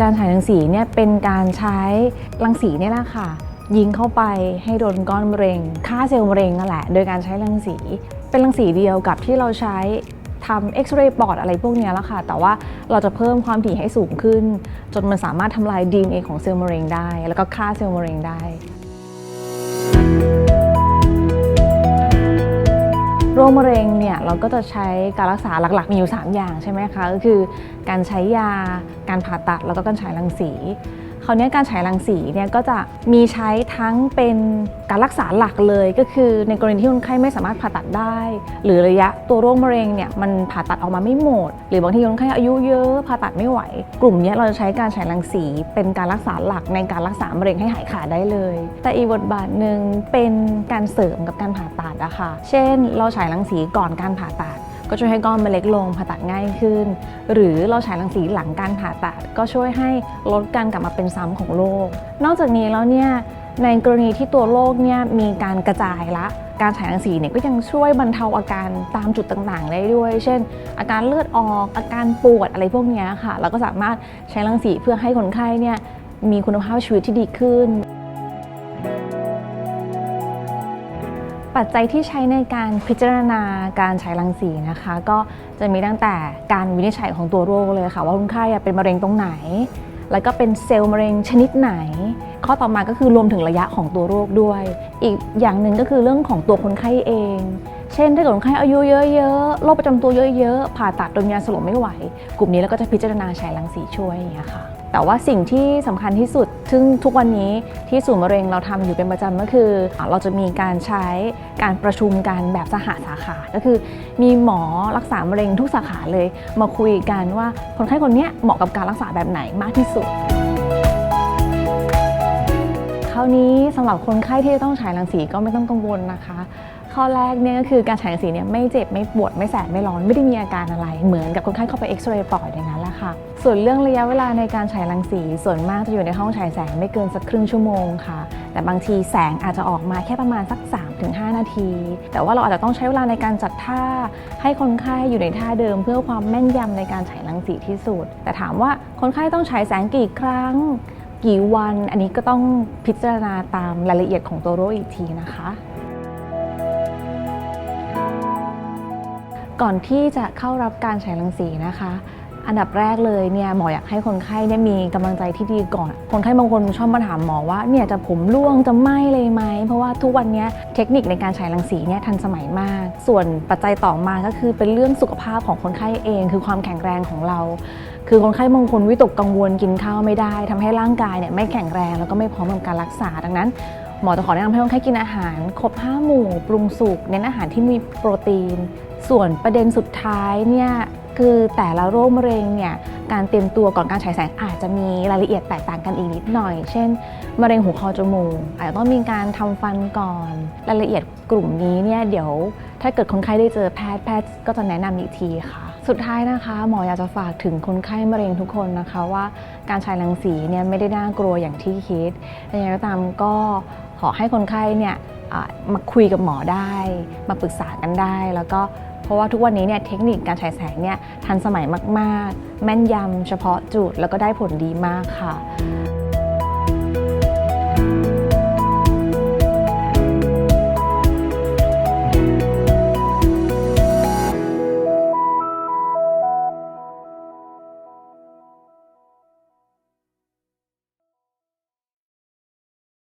การฉายรังสีเนี่ยเป็นการใช้รังสีเนี่ยแหละค่ะ ยิงเข้าไปให้โดนก้อนมะเร็งฆ่าเซลล์มะเร็งนั่นแหละ โดยการใช้รังสี เป็นรังสีเดียวกับที่เราใช้ทำเอ็กซเรย์ปอดอะไรพวกนี้แล้วค่ะ แต่ว่าเราจะเพิ่มความถี่ให้สูงขึ้น จนมันสามารถทำลาย DNA ของเซลล์มะเร็งได้ แล้วก็ฆ่าเซลล์มะเร็งได้ โรคมะเร็งเนี่ยเราก็จะใช้การรักษาหลักๆ มีอยู่ 3 อย่างใช่ไหมคะก็คือการใช้ยา การผ่าตัดแล้วก็การฉายรังสี คราวนี้การฉายรังสีเนี่ยก็จะมีใช้ทั้งเป็นการรักษาหลักเลยก็คือในกรณีที่คนไข้ไม่สามารถผ่าตัดได้ หรือระยะตัวโรคมะเร็งเนี่ยมันผ่าตัดออกมาไม่หมด หรือบางทีคนไข้อายุเยอะผ่าตัดไม่ไหว กลุ่มนี้เราจะใช้การฉายรังสี เป็นการรักษาหลักในการรักษามะเร็งให้หายขาดได้เลย แต่อีกบทบาทหนึ่งเป็นการเสริมกับการผ่าตัดอะค่ะเช่น เราฉายรังสีก่อนการผ่าตัด ก็ช่วยให้ก้อนมันเล็กลงผ่าตัดง่ายขึ้น หรือเราฉายรังสีหลังการผ่าตัด ก็ช่วยให้ลดการกลับมาเป็นซ้ำของโรคนอกจากนี้แล้วเนี่ยในกรณีที่ตัวโรคเนี่ยมีการกระจายละการฉายรังสีเนี่ยก็ยังช่วยบรรเทาอาการตามจุดต่างๆ ได้ด้วย เช่น อาการเลือดออก อาการปวดอะไรพวกนี้ค่ะ เราก็สามารถใช้รังสีเพื่อให้คนไข้เนี่ยมีคุณภาพชีวิตที่ดีขึ้น ปัจจัยที่ใช้ในการพิจารณาการฉายรังสีนะคะ ก็จะมีตั้งแต่การวินิจฉัยของตัวโรคเลยค่ะ ว่าคนไข้เป็นมะเร็งตรงไหน แล้วก็เป็นเซลล์มะเร็งชนิดไหน ข้อต่อมาก็คือรวมถึงระยะของตัวโรคด้วย อีกอย่างหนึ่งก็คือเรื่องของตัวคนไข้เอง เช่นถ้าเกิดคนไข้อายุเยอะๆ โรคประจำตัวเยอะๆ ผ่าตัดโดนยาสลบไม่ไหว กลุ่มนี้เราก็จะพิจารณาฉายรังสีช่วยอย่างเงี้ยค่ะแต่ว่าสิ่งที่สำคัญที่สุด ซึ่งทุกวันนี้ที่ศูนย์มะเร็งเราทำอยู่เป็นประจำก็คือ เราจะมีการใช้การประชุมกันแบบสหสาขา ก็คือ มีหมอรักษามะเร็งทุกสาขาเลย มาคุยกันว่าคนไข้คนเนี้ยเหมาะกับการรักษาแบบไหนมากที่สุด คราวนี้สำหรับคนไข้ที่จะต้องฉายรังสีก็ไม่ต้องกังวลนะคะ ข้อแรกเนี่ยก็คือการฉายรังสีเนี่ยไม่เจ็บไม่ปวดไม่แสบไม่ร้อนไม่ได้มีอาการอะไร เหมือนกับคนไข้เข้าไปเอ็กซเรย์ปอดอย่างนั้นแหละค่ะ ส่วนเรื่องระยะเวลาในการฉายรังสี ส่วนมากจะอยู่ในห้องฉายแสงไม่เกินสักครึ่งชั่วโมงค่ะ แต่บางทีแสงอาจจะออกมาแค่ประมาณสัก 3-5 นาที แต่ว่าเราอาจจะต้องใช้เวลาในการจัดท่า ให้คนไข้อยู่ในท่าเดิม เพื่อความแม่นยำในการฉายรังสีที่สุด แต่ถามว่าคนไข้ต้องฉายแสงกี่ครั้งกี่วันอันนี้ก็ต้องพิจารณาตามรายละเอียดของตัวโรคอีกทีนะคะ ก่อนที่จะเข้ารับการฉายรังสีนะคะ อันดับแรกเลยเนี่ยหมออยากให้คนไข้เนี่ยมีกำลังใจที่ดีก่อน คนไข้บางคนชอบมาถามหมอว่าเนี่ยจะผมร่วงจะไหม้เลยไหม เพราะว่าทุกวันนี้เทคนิคในการฉายรังสีเนี่ยทันสมัยมาก ส่วนปัจจัยต่อมาก็คือเป็นเรื่องสุขภาพของคนไข้เอง คือความแข็งแรงของเรา คือคนไข้บางคนวิตกกังวลกินข้าวไม่ได้ทำให้ร่างกายเนี่ยไม่แข็งแรงแล้วก็ไม่พร้อมกับการรักษาดังนั้นหมอจะขอแนะนำให้คนไข้กินอาหาร ครบ 5 หมู่ ปรุงสุก เน้นอาหารที่มีโปรตีน ส่วนประเด็นสุดท้ายเนี่ยคือแต่ละโรคมะเร็งเนี่ยการเตรียมตัวก่อนการฉายแสงอาจจะมีรายละเอียดแตกต่างกันอีกนิดหน่อย เช่น มะเร็งหูคอจมูกอาจจะต้องมีการทำฟันก่อน รายละเอียดกลุ่มนี้เนี่ยเดี๋ยวถ้าเกิดคนไข้ได้เจอแพทย์แพทย์ก็จะแนะนำอีกทีค่ะ สุดท้ายนะคะหมออยากจะฝากถึงคนไข้มะเร็งทุกคนนะคะว่าการฉายรังสีเนี่ยไม่ได้น่ากลัวอย่างที่คิดยังไงก็ตามก็ขอให้คนไข้เนี่ยมาคุยกับหมอได้ มาปรึกษากันได้แล้วก็ เพราะว่าทุกวันนี้เนี่ยเทคนิคการฉายแสงเนี่ยทันสมัยมาก ๆ แม่นยำเฉพาะจุดแล้วก็ได้ผลดีมากค่ะ